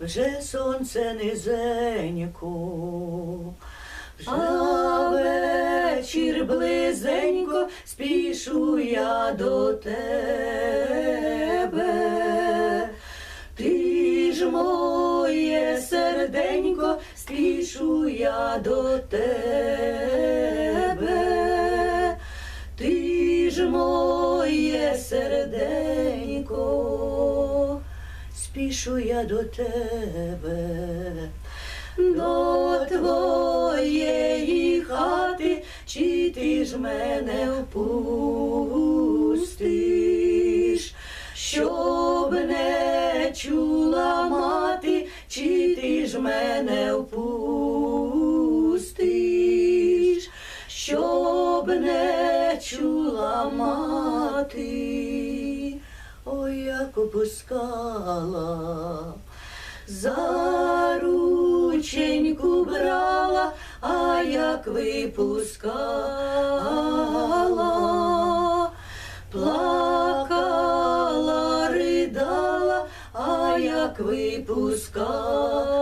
вже сонце низенько, вже вечір близенько, спішу я до тебе. Ти ж моє серденько, спішу я до тебе. Ти ж моє серденько, спішу я до тебе, до твоєї хати, чи ти ж мене впустиш, щоб не чула мати, чи ти ж мене впустиш, щоб не чула мати, опускала, за рученьку брала, а як випускала, плакала, ридала, а як випускала,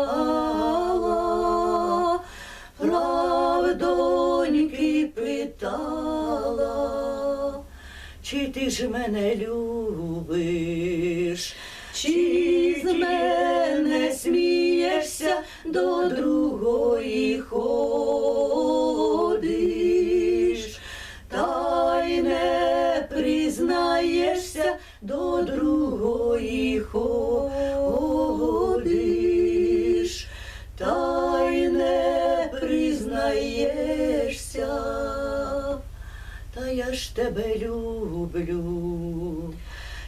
чи ти ж мене любиш, чи з мене смієшся, до другої ходиш, та й не признаєшся, до другої ходиш, я ж тебе люблю,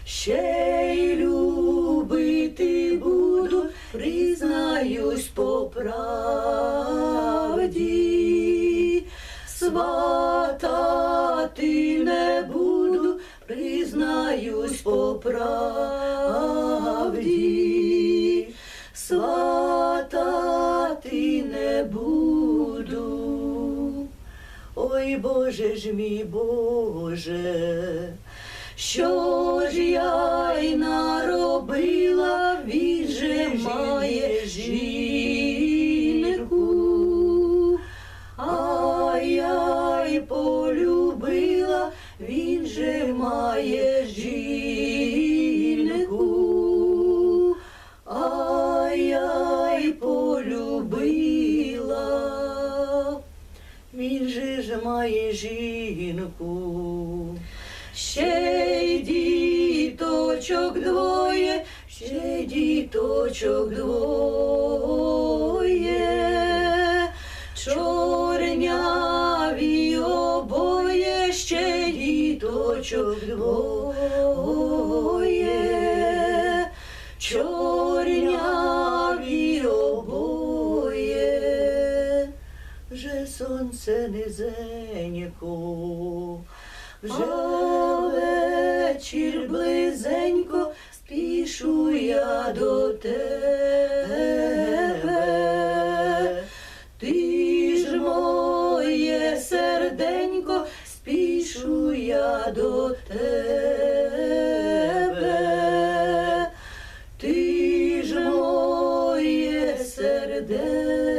ще й любити буду, признаюсь по правді, сватати не буду, признаюсь по правді, сватати Ой, Боже ж мій Боже, що ж я й наробила, він же має жінку, а я й полюбила, він же має жінку, має жінку, ще й діточок двоє, ще й діточок двоє, чорняві обоє, ще й діточок двоє, чорняві сонце низенько, вже вечір близенько спішу я до тебе, ти ж моє серденько, спішу я до тебе, ти ж моє серденько.